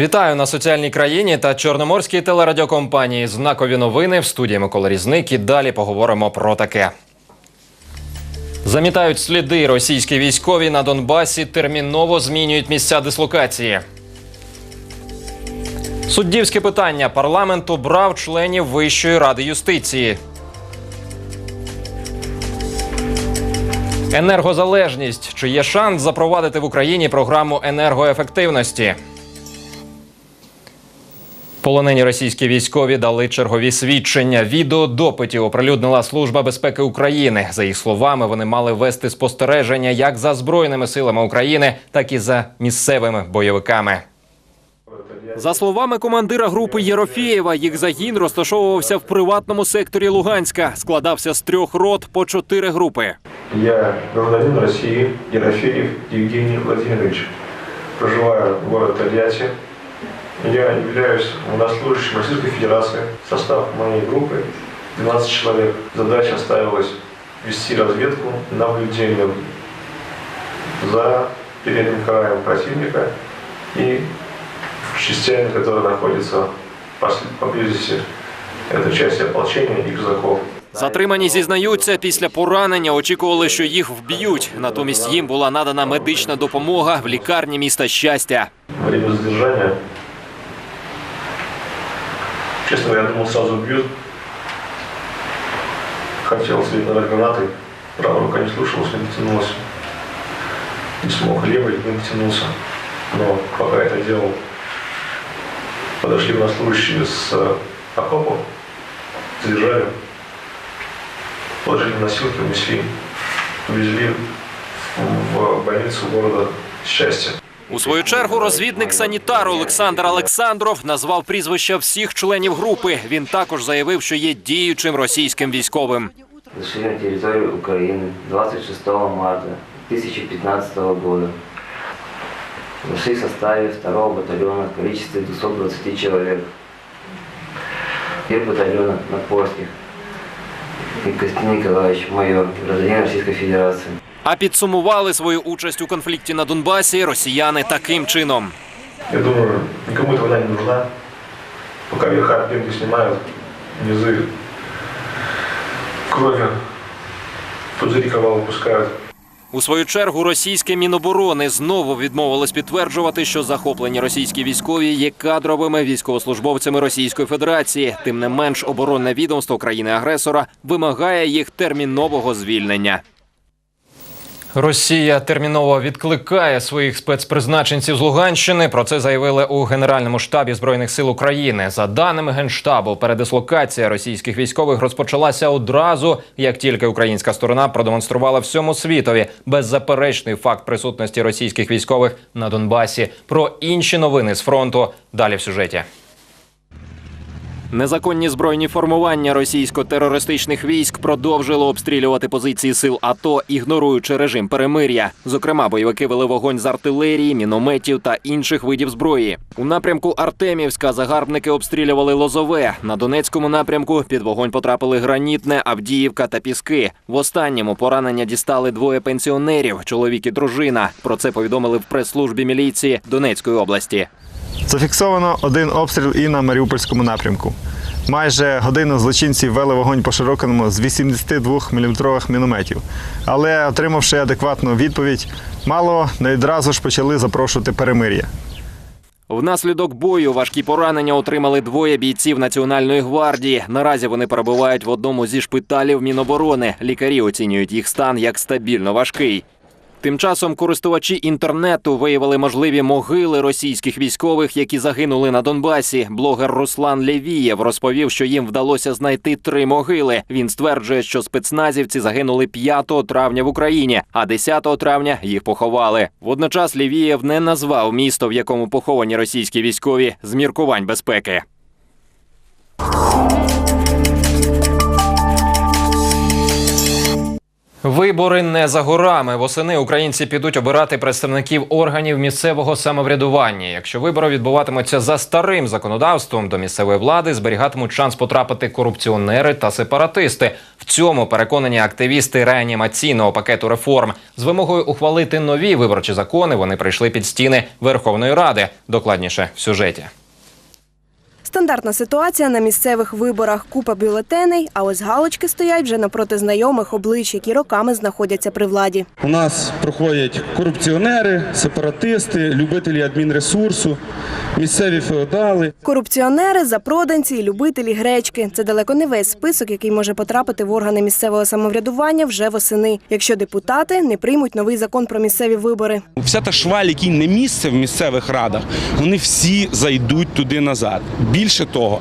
Вітаю на соціальній країні та чорноморській телерадіокомпанії. Знакові новини в студії Микола Різник. І далі поговоримо про таке. Замітають сліди російські військові на Донбасі. Терміново змінюють місця дислокації. Суддівське питання. Парламент обрав членів Вищої ради юстиції. Енергозалежність. Чи є шанс запровадити в Україні програму енергоефективності? Полонені російські військові дали чергові свідчення. Відео допитів оприлюднила Служба безпеки України. За їх словами, вони мали вести спостереження як за збройними силами України, так і за місцевими бойовиками. За словами командира групи Єрофєєва, їх загін розташовувався в приватному секторі Луганська. Складався з трьох рот по чотири групи. Я гражданин России Ерофеев Евгений Владимирович. Проживаю в городе Тольятти. Я являюсь военнослужащим Российской Федерации. Состав моей группы 12 человек. Задача ставилась вести разведку, наблюдение за передним краем противника и частями, которые находятся пос- поблизости. Это части ополчения и казаков. Затримані зізнаються, після поранення очікували, що їх вб'ють. Натомість їм була надана медична допомога в лікарні міста щастя. Во время задержания, честно говоря, я думал, сразу убьют. Хотел набрать гранатой, правая рука не слушалась, не потянулась. Не смог, левой не потянулся. Но пока это делал, подошли военнослужащие с э, окопов, задержали, положили на носилки, унесли, увезли в больницу города Счастья. У свою чергу розвідник санітар Олександр Олександров назвав прізвища всіх членів групи. Він також заявив, що є діючим російським військовим. Зашли на территорию Украины 26 марта 2015 года. Зашли в составе 2 батальона в количестве 220 человек. Первый батальона Надпольских. И Костянтин Николаевич, майор, гражданин Российской Федерации. А підсумували свою участь у конфлікті на Донбасі росіяни таким чином. Я думаю, никому эта война не нужна. Пока верха пенки снимают, низы кровью, пузыри кого выпускают. У свою чергу російське міноборони знову відмовилось підтверджувати, що захоплені російські військові є кадровими військовослужбовцями Російської Федерації. Тим не менш, оборонне відомство країни-агресора вимагає їх термінового звільнення. Росія терміново відкликає своїх спецпризначенців з Луганщини. Про це заявили у Генеральному штабі збройних сил України. За даними генштабу, передислокація російських військових розпочалася одразу, як тільки українська сторона продемонструвала всьому світові беззаперечний факт присутності російських військових на Донбасі. Про інші новини з фронту далі в сюжеті. Незаконні збройні формування російсько-терористичних військ продовжили обстрілювати позиції сил АТО, ігноруючи режим перемир'я. Зокрема, бойовики вели вогонь з артилерії, мінометів та інших видів зброї. У напрямку Артемівська загарбники обстрілювали Лозове. На Донецькому напрямку під вогонь потрапили Гранітне, Авдіївка та Піски. В останньому поранення дістали двоє пенсіонерів чоловік і дружина. Про це повідомили в прес-службі міліції Донецької області. Зафіксовано один обстріл і на Маріупольському напрямку. Майже годину злочинці вели вогонь по широкому з 82 мм мінометів. Але, отримавши адекватну відповідь, мало не відразу ж почали запрошувати перемир'я. Внаслідок бою важкі поранення отримали двоє бійців Національної гвардії. Наразі вони перебувають в одному зі шпиталів Міноборони. Лікарі оцінюють їх стан як стабільно важкий. Тим часом користувачі інтернету виявили можливі могили російських військових, які загинули на Донбасі. Блогер Руслан Левієв розповів, що їм вдалося знайти три могили. Він стверджує, що спецназівці загинули 5 травня в Україні, а 10 травня їх поховали. Водночас Левієв не назвав місто, в якому поховані російські військові з міркувань безпеки. Вибори не за горами. Восени українці підуть обирати представників органів місцевого самоврядування. Якщо вибори відбуватимуться за старим законодавством, до місцевої влади зберігатимуть шанс потрапити корупціонери та сепаратисти. В цьому переконані активісти реанімаційного пакету реформ з вимогою ухвалити нові виборчі закони. Вони прийшли під стіни Верховної Ради. Докладніше в сюжеті. Стандартна ситуація на місцевих виборах. Купа бюлетеней, а ось галочки стоять вже напроти знайомих облич, які роками знаходяться при владі. У нас проходять корупціонери, сепаратисти, любителі адмінресурсу, місцеві феодали. Корупціонери, запроданці і любителі гречки. Це далеко не весь список, який може потрапити в органи місцевого самоврядування вже восени, якщо депутати не приймуть новий закон про місцеві вибори. Вся та шваль, який не місце в місцевих радах, вони всі зайдуть туди назад. Більше того,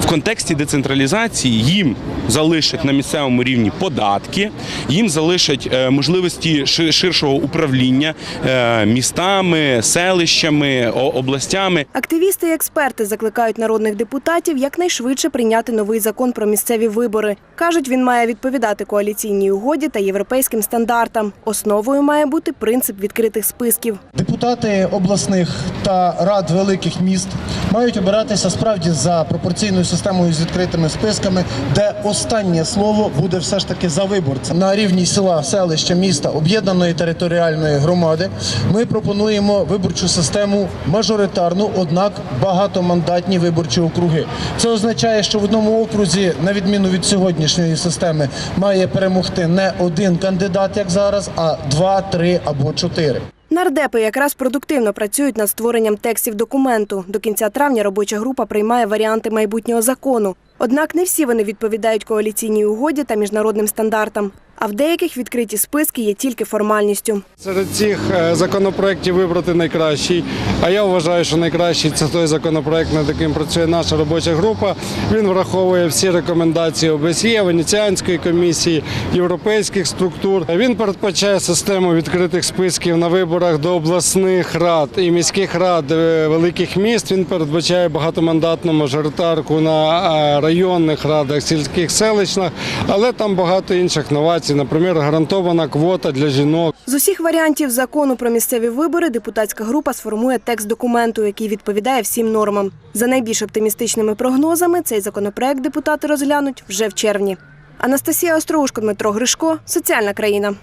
в контексті децентралізації їм залишать на місцевому рівні податки, їм залишать е, можливості ширшого управління е, містами, селищами, областями. Активісти і експерти закликають народних депутатів якнайшвидше прийняти новий закон про місцеві вибори. кажуть, він має відповідати коаліційній угоді та європейським стандартам. Основою має бути принцип відкритих списків. Депутати обласних та рад великих міст мають обиратися справді за пропорційною системою з відкритими списками, де останнє слово буде все ж таки за виборцем. На рівні села, селища, міста, об'єднаної територіальної громади ми пропонуємо виборчу систему мажоритарну, однак багатомандатні виборчі округи. Це означає, що в одному окрузі, на відміну від сьогоднішньої системи, має перемогти не один кандидат, як зараз, а два, три або чотири. Нардепи якраз продуктивно працюють над створенням текстів документу. До кінця травня робоча група приймає варіанти майбутнього закону. Однак не всі вони відповідають коаліційній угоді та міжнародним стандартам. А в деяких відкриті списки є тільки формальністю. Серед цих е, законопроєктів вибрати найкращий. А я вважаю, що найкращий це той законопроект, над яким працює наша робоча група. Він враховує всі рекомендації ОБСЄ, Венеціанської комісії, європейських структур. Він передбачає систему відкритих списків на виборах до обласних рад і міських рад е, великих міст. Він передбачає багатомандатну мажоритарку на е, районних радах, сільських селищних, але там багато інших новацій. Наприклад, гарантована квота для жінок. З усіх варіантів закону про місцеві вибори депутатська група сформує текст документу, який відповідає всім нормам. За найбільш оптимістичними прогнозами, цей законопроект депутати розглянуть вже в червні. Анастасія Остроушко, Дмитро Гришко, соціальна країна.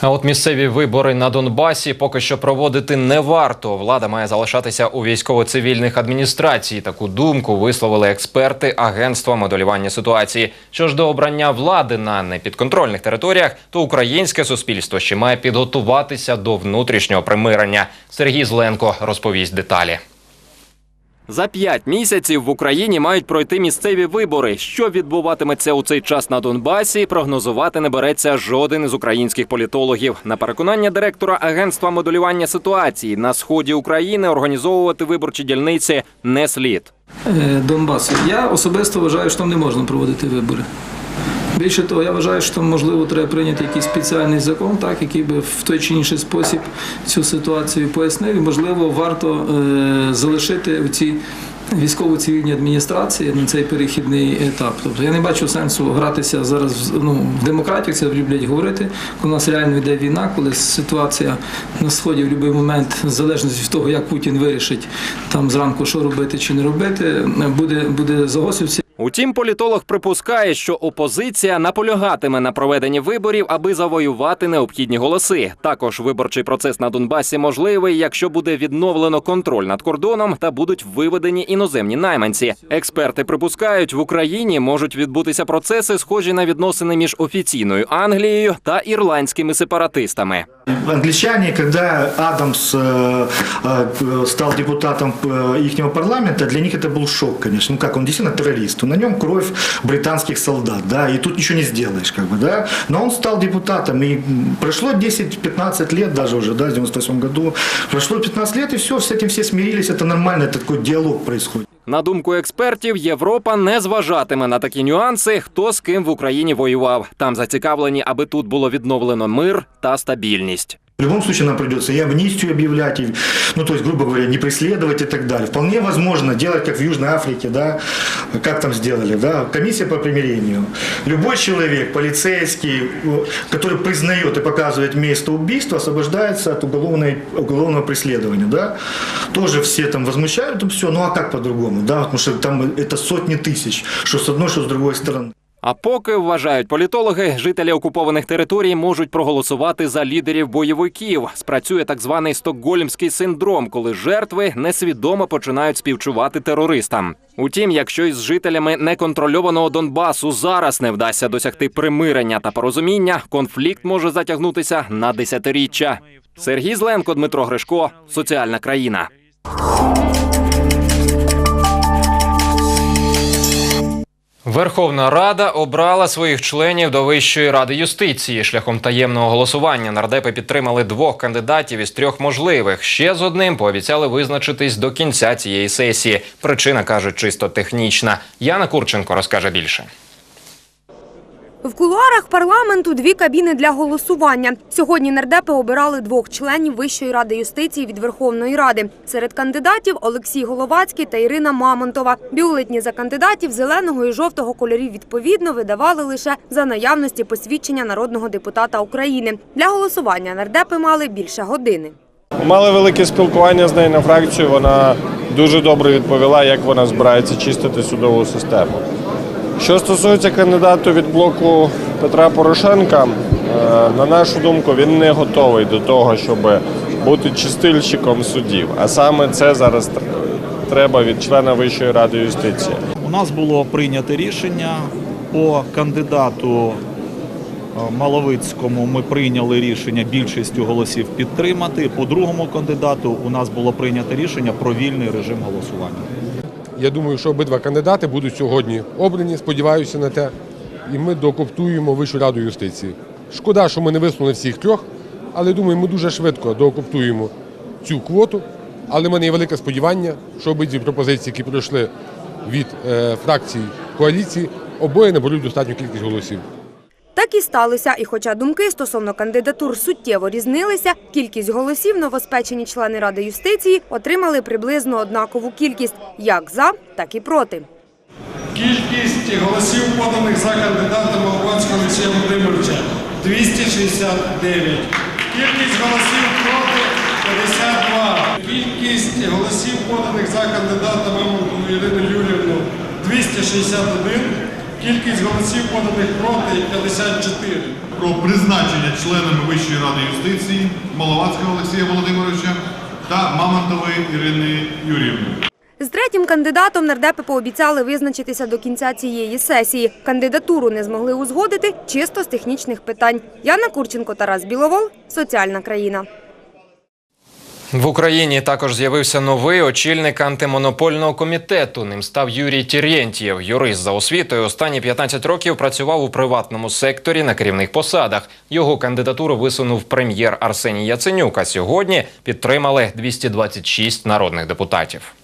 А от місцеві вибори на Донбасі поки що проводити не варто. Влада має залишатися у військово-цивільних адміністрацій. Таку думку висловили експерти агентства моделювання ситуації. Що ж до обрання влади на непідконтрольних територіях, то українське суспільство ще має підготуватися до внутрішнього примирення. Сергій Зленко розповість деталі. За п'ять місяців в Україні мають пройти місцеві вибори. Що відбуватиметься у цей час на Донбасі, прогнозувати не береться жоден із українських політологів. На переконання директора агентства моделювання ситуації на сході України організовувати виборчі дільниці не слід. Е, Донбасу. Я особисто вважаю, що не можна проводити вибори. Більше того, я вважаю, що можливо треба прийняти якийсь спеціальний закон, так, який би в той чи інший спосіб цю ситуацію пояснив. І, можливо, варто е, залишити ці військово-цивільні адміністрації на цей перехідний етап. Тобто я не бачу сенсу гратися зараз в- ну, в демократію, це люблять говорити, коли у нас реально йде війна, коли ситуація на сході в будь-який момент, в залежності від того, як Путін вирішить там зранку, що робити чи не робити, буде, буде загострюватися. Утім, політолог припускає, що опозиція наполягатиме на проведенні виборів, аби завоювати необхідні голоси. Також виборчий процес на Донбасі можливий, якщо буде відновлено контроль над кордоном та будуть виведені іноземні найманці. Експерти припускають, в Україні можуть відбутися процеси, схожі на відносини між офіційною Англією та ірландськими сепаратистами. Англичане, когда Адамс э, э, стал депутатом их парламента, для них это был шок, конечно. Ну как, он действительно террорист. На нем кровь британских солдат, да, и тут ничего не сделаешь, как бы, да. Но он стал депутатом, и м, прошло 10-15 лет даже уже, да, в 98 году. Прошло 15 лет, и все, с этим все смирились, это нормально, это такой диалог происходит. На думку експертів, Європа не зважатиме на такі нюанси, хто з ким в Україні воював. Там зацікавлені, аби тут було відновлено мир та стабільність. В любом случае нам придется и амнистию объявлять, и, ну, то есть, грубо говоря, не преследовать и так далее. Вполне возможно делать, как в Южной Африке, да, как там сделали, да, комиссия по примирению. Любой человек, полицейский, который признает и показывает место убийства, освобождается от уголовной, уголовного преследования, да. Тоже все там возмущают, все, ну а как по-другому, да, потому что там это сотни тысяч, что с одной, что с другой стороны. А поки вважають політологи, жителі окупованих територій можуть проголосувати за лідерів бойовиків. Спрацює так званий стокгольмський синдром, коли жертви несвідомо починають співчувати терористам. Утім, якщо із жителями неконтрольованого Донбасу зараз не вдасться досягти примирення та порозуміння, конфлікт може затягнутися на десятиріччя. Сергій Зленко, Дмитро Гришко, соціальна країна. Верховна Рада обрала своїх членів до Вищої ради юстиції. Шляхом таємного голосування нардепи підтримали двох кандидатів із трьох можливих. Ще з одним пообіцяли визначитись до кінця цієї сесії. Причина кажуть чисто технічна. Яна Курченко розкаже більше. В кулуарах парламенту дві кабіни для голосування. Сьогодні нардепи обирали двох членів Вищої ради юстиції від Верховної Ради. Серед кандидатів Олексій Головацький та Ірина Мамонтова. Бюлетні за кандидатів зеленого і жовтого кольорів відповідно видавали лише за наявності посвідчення народного депутата України. Для голосування нардепи мали більше години. Мали велике спілкування з нею на фракцію. Вона дуже добре відповіла, як вона збирається чистити судову систему. Що стосується кандидату від блоку Петра Порошенка, е, на нашу думку, він не готовий до того, щоб бути чистильщиком судів. А саме це зараз треба від члена Вищої ради юстиції. У нас було прийнято рішення по кандидату е, Маловицькому. Ми прийняли рішення більшістю голосів підтримати. По другому кандидату у нас було прийнято рішення про вільний режим голосування. Я думаю, що обидва кандидати будуть сьогодні обрані. Сподіваюся на те. І ми докоптуємо Вищу раду юстиції. Шкода, що ми не висунули всіх трьох, але думаю, ми дуже швидко докоптуємо цю квоту. Але в мене є велике сподівання, що обидві пропозиції, які пройшли від е, фракцій коаліції, обоє наберуть достатню кількість голосів. Так і сталося. І хоча думки стосовно кандидатур суттєво різнилися, кількість голосів новоспечені члени Ради юстиції отримали приблизно однакову кількість як за, так і проти. Кількість голосів поданих за кандидатами Лобанського Олексія Володимировича 269. Кількість голосів проти 52. Кількість голосів поданих за кандидатами Ірину Юрівну 261. Кількість голосів поданих проти 54. про призначення членами Вищої ради юстиції Маловацького Олексія Володимировича та Мамонтової Ірини Юріївни. З третім кандидатом нардепи пообіцяли визначитися до кінця цієї сесії. Кандидатуру не змогли узгодити чисто з технічних питань. Яна Курченко, Тарас Біловол, соціальна країна. В Україні також з'явився новий очільник антимонопольного комітету. Ним став Юрій Тірєнтєв. Юрист за освітою останні 15 років працював у приватному секторі на керівних посадах. Його кандидатуру висунув прем'єр Арсеній Яценюк. А сьогодні підтримали 226 народних депутатів.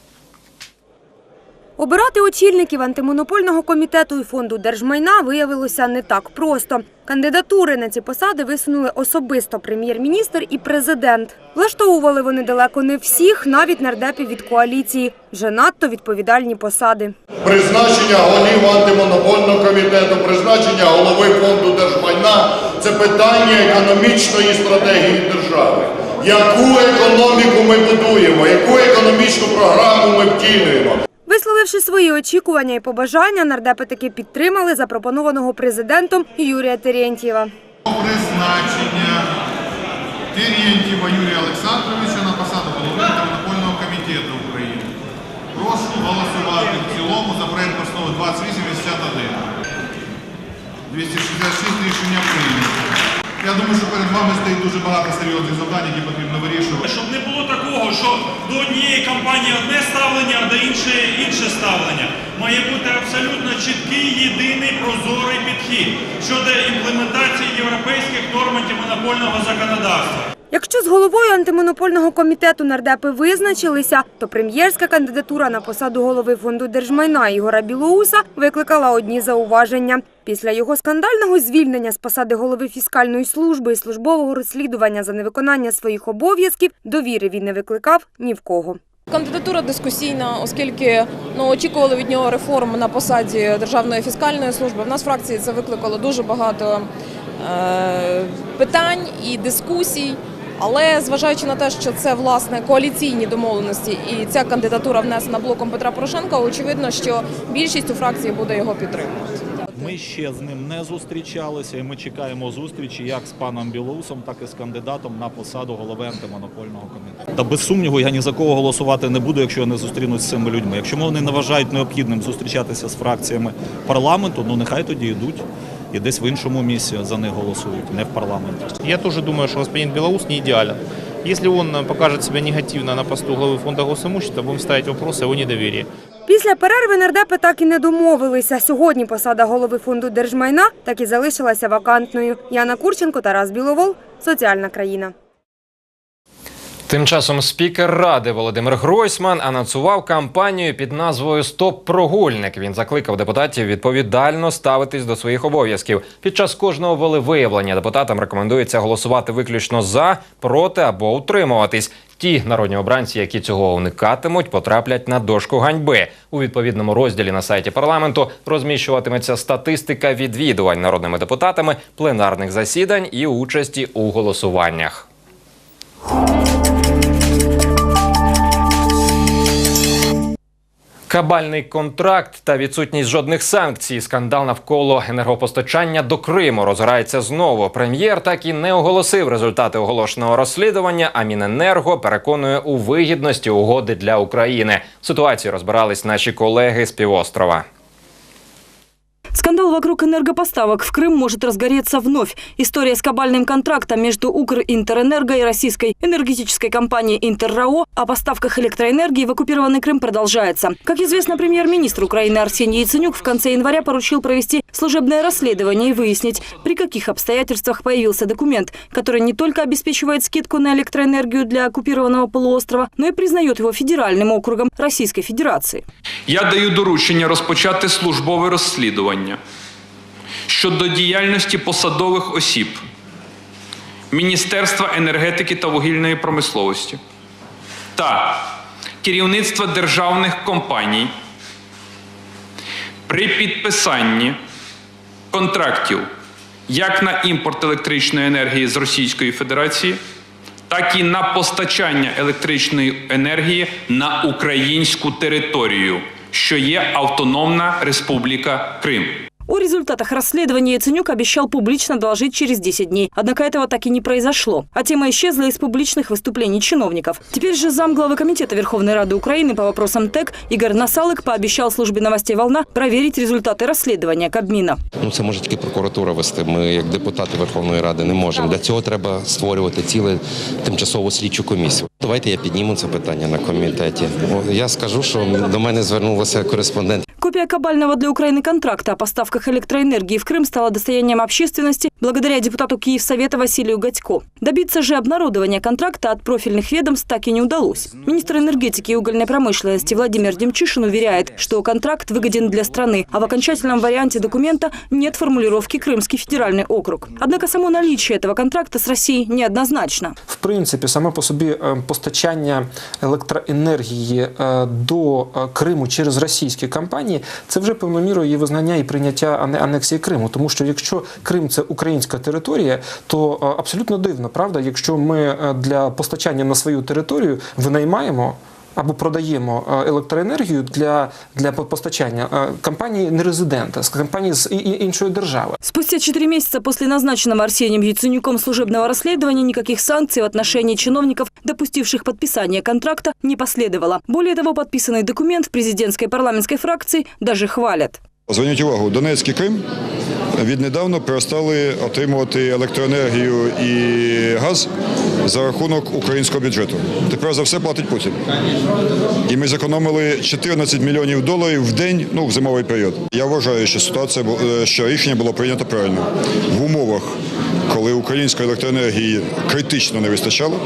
Обирати очільників антимонопольного комітету і фонду держмайна виявилося не так просто. Кандидатури на ці посади висунули особисто прем'єр-міністр і президент. Влаштовували вони далеко не всіх, навіть нардепів від коаліції. Вже надто відповідальні посади. Призначення голів антимонопольного комітету, призначення голови фонду держмайна це питання економічної стратегії держави. Яку економіку ми будуємо, яку економічну програму ми втілюємо? Висловивши свої очікування і побажання, нардепи таки підтримали запропонованого президентом Юрія Терентьєва. Призначення Терентьєва Юрія Олександровича на посаду голови антимонопольного комітету України. Прошу голосувати в цілому за проект постанови 2881. 266 рішення прийнято. Я думаю, що перед вами стоїть дуже багато серйозних завдань, які потрібно вирішувати. Щоб не було такого, що до однієї компанії одне ставлення, а до іншої інше ставлення. Має бути абсолютно чіткий, єдиний, прозорий підхід щодо імплементації європейських норм антимонопольного законодавства. Якщо з головою антимонопольного комітету нардепи визначилися, то прем'єрська кандидатура на посаду голови фонду держмайна Ігора Білоуса викликала одні зауваження. Після його скандального звільнення з посади голови фіскальної служби і службового розслідування за невиконання своїх обов'язків довіри він не викликав ні в кого. Кандидатура дискусійна, оскільки ну очікували від нього реформ на посаді Державної фіскальної служби. В нас в фракції це викликало дуже багато е, питань і дискусій. Але зважаючи на те, що це власне коаліційні домовленості, і ця кандидатура внесена блоком Петра Порошенка, очевидно, що більшість у фракції буде його підтримувати. Ми ще з ним не зустрічалися, і ми чекаємо зустрічі як з паном Білоусом, так і з кандидатом на посаду голови антимонопольного комітету. Та без сумніву я ні за кого голосувати не буду, якщо я не зустрінусь з цими людьми. Якщо вони не вважають необхідним зустрічатися з фракціями парламенту, ну нехай тоді йдуть і десь в іншому місці за них голосують, не в парламенті. Я теж думаю, що господин Білоус не ідеален. Якщо він покаже себе негативно на посту голови фонду госимущества, будемо ставити питання його его. Після перерви нардепи так і не домовилися. Сьогодні посада голови фонду держмайна так і залишилася вакантною. Яна Курченко, Тарас Біловол, Соціальна країна. Тим часом спікер ради Володимир Гройсман анонсував кампанію під назвою Стоп прогульник. Він закликав депутатів відповідально ставитись до своїх обов'язків. Під час кожного волевиявлення депутатам рекомендується голосувати виключно за, проти або утримуватись. Ті народні обранці, які цього уникатимуть, потраплять на дошку ганьби. У відповідному розділі на сайті парламенту розміщуватиметься статистика відвідувань народними депутатами, пленарних засідань і участі у голосуваннях. Кабальний контракт та відсутність жодних санкцій. Скандал навколо енергопостачання до Криму розгорається знову. Прем'єр так і не оголосив результати оголошеного розслідування. А Міненерго переконує у вигідності угоди для України. Ситуацію розбирались наші колеги з півострова. Скандал вокруг энергопоставок в Крым может разгореться вновь. История с кабальным контрактом между Укринтерэнерго и российской энергетической компанией Интеррао о поставках электроэнергии в оккупированный Крым продолжается. Как известно, премьер-министр Украины Арсений Яценюк в конце января поручил провести служебное расследование и выяснить, при каких обстоятельствах появился документ, который не только обеспечивает скидку на электроэнергию для оккупированного полуострова, но и признает его федеральным округом Российской Федерации. Я даю доручення розпочати службове розслідування щодо діяльності посадових осіб Міністерства енергетики та вугільної промисловості та керівництва державних компаній при підписанні контрактів як на імпорт електричної енергії з Російської Федерації, так і на постачання електричної енергії на українську територію, що є Автономна Республіка Крим. О результатах расследования Яценюк обещал публично доложить через 10 дней. Однако этого так и не произошло. А тема исчезла из публичных выступлений чиновников. Теперь же замглавы Комитета Верховной Рады Украины по вопросам ТЭК Игорь Насалык пообещал службе новостей «Волна» проверить результаты расследования Кабмина. Ну це може тільки прокуратура вести. Ми, як депутати Верховної Ради, не можемо. Для цього треба створювати ціле тимчасову слідчу комісію. Давайте я підніму це питання на комітеті. О, Я скажу, що до мене звернулася кореспондент. Копия кабального для Украины контракта о поставках электроэнергии в Крым стала достоянием общественности благодаря депутату Киевсовета Василию Гатько. Добиться же обнародования контракта от профильных ведомств так и не удалось. Министр энергетики и угольной промышленности Владимир Демчишин уверяет, что контракт выгоден для страны, а в окончательном варианте документа нет формулировки «Крымский федеральный округ». Однако само наличие этого контракта с Россией неоднозначно. В принципі, саме по собі е, постачання електроенергії е, до е, Криму через російські компанії це вже певною мірою є визнання і прийняття ане- анексії Криму. Тому що якщо Крим це українська територія, то е, абсолютно дивно, правда, якщо ми е, для постачання на свою територію винаймаємо. Або продаємо е, електроенергію для, для постачання е, компанії нерезидента, з і- і- іншої держави. Спустя чотири месяца после назначенного Арсением Яценюком служебного расследования никаких санкций в отношении чиновников, допустивших подписание контракта, не последовало. Более того, подписанный документ в президентской парламентской фракции даже хвалят. Зверніть увагу, Донецьк і Крим віднедавно перестали отримувати електроенергію і газ за рахунок українського бюджету. Тепер за все платить Путін. І ми зекономили 14 мільйонів доларів в день, ну в зимовий період. Я вважаю, що ситуація е, що рішення було прийнято правильно в умовах, але української електроенергії критично не вистачало.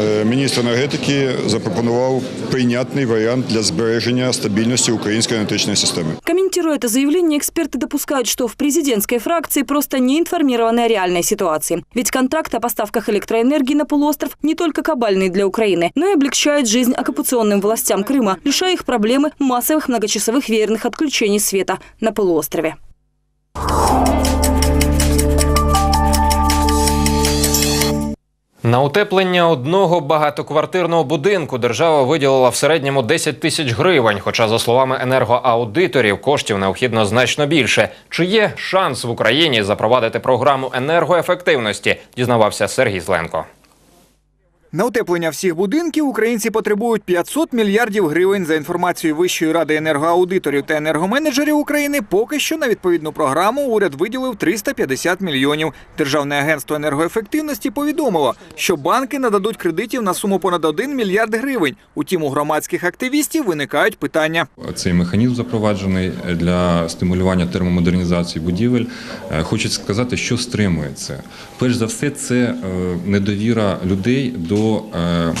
Е, Міністр енергетики запропонував прийнятний варіант для збереження стабільності української енергетичної системи. Комментируя это заявление, эксперты допускают, что в президентской фракции просто не информированы о реальной ситуации. Ведь контракт о поставках электроэнергии на полуостров не только кабальный для Украины, но и облегчает жизнь оккупационным властям Крыма, решая их проблемы массовых многочасовых веерных отключений света на полуострове. На утеплення одного багатоквартирного будинку держава виділила в середньому 10 тисяч гривень. Хоча, за словами енергоаудиторів, коштів необхідно значно більше. Чи є шанс в Україні запровадити програму енергоефективності? Дізнавався Сергій Зленко. На утеплення всіх будинків українці потребують 500 мільярдів гривень. За інформацією Вищої ради енергоаудиторів та енергоменеджерів України, поки що на відповідну програму уряд виділив 350 мільйонів. Державне агентство енергоефективності повідомило, що банки нададуть кредитів на суму понад 1 мільярд гривень. Утім, у громадських активістів виникають питання. Цей механізм запроваджений для стимулювання термомодернізації будівель. Е, Хочу сказати, що стримує це. Перш за все, це е, недовіра людей до е,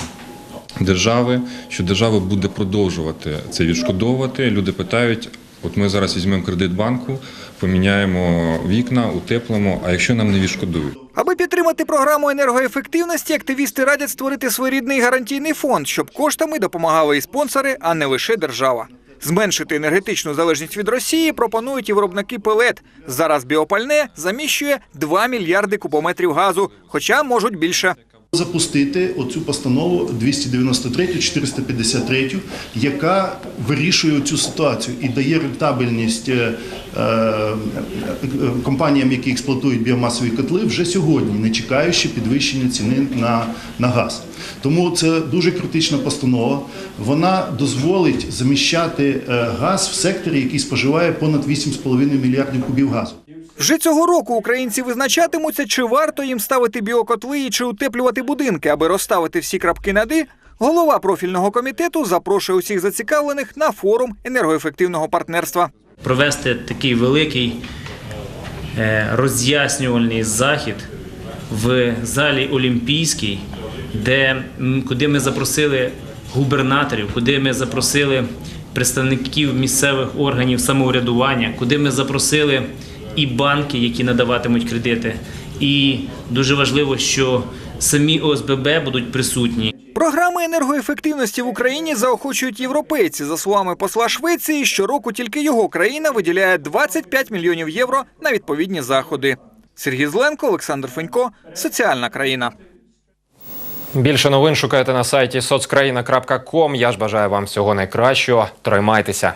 держави, що держава буде продовжувати це відшкодовувати. Люди питають. От ми зараз візьмемо кредит банку, поміняємо вікна, утеплимо. А якщо нам не відшкодують? Аби підтримати програму енергоефективності, активісти радять створити своєрідний гарантійний фонд, щоб коштами допомагали і спонсори, а не лише держава. Зменшити енергетичну залежність від Росії пропонують і виробники пелет. Зараз біопальне заміщує 2 мільярди кубометрів газу, хоча можуть більше. Запустити оцю постанову 293-453, яка вирішує цю ситуацію і дає рентабельність е, е, компаніям, які експлуатують біомасові котли, вже сьогодні, не чекаючи підвищення ціни на, на газ. Тому це дуже критична постанова. Вона дозволить заміщати е, газ в секторі, який споживає понад 8,5 мільярдів кубів газу. Вже цього року українці визначатимуться, чи варто їм ставити біокотли і чи утеплювати будинки, аби розставити всі крапки над «і», Голова профільного комітету запрошує усіх зацікавлених на форум енергоефективного партнерства. провести такий великий е, роз'яснювальний захід в залі Олімпійській, де, куди ми запросили губернаторів, куди ми запросили представників місцевих органів самоврядування, куди ми запросили і банки, які надаватимуть кредити. І дуже важливо, що самі ОСББ будуть присутні. Програми енергоефективності в Україні заохочують європейці. За словами посла Швеції, щороку тільки його країна виділяє 25 мільйонів євро на відповідні заходи. Сергій Зленко, Олександр Фенько, соціальна країна. Більше новин шукайте на сайті соцкраїна.ком. Я ж бажаю вам всього найкращого. Тримайтеся.